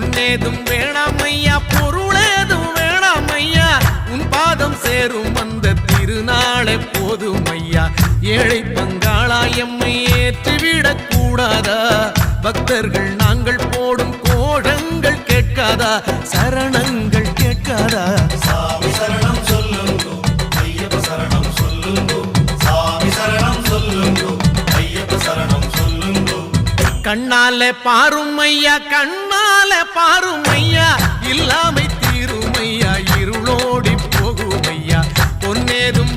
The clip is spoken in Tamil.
பொன்னேதும் வேணாம் ஐயா பொருளேதும் வேணாம் ஐயா உன் பாதம் சேரும் அந்த திருநாளை போதும் ஐயா ஏழை பங்காளா எம்மை ஏற்றிவிடக் கூடாதா? பக்தர்கள் நாங்கள் போடும் கோஷங்கள் கேட்காதா? சரணங்கள் கேட்காதா? சாமி சரணம் சொல்லுங்கோ ஐயப்ப சரணம் சொல்லுங்கோ சாமி சரணம் சொல்லுங்கோ ஐயப்ப சரணம் சொல்லுங்கோ. கண்ணால பாரும் ஐயா கண்ணால பாரும் ஐயா இல்லாமை தீரும் ஐயா இருளோடி போகும் ஐயா பொன்னேதும்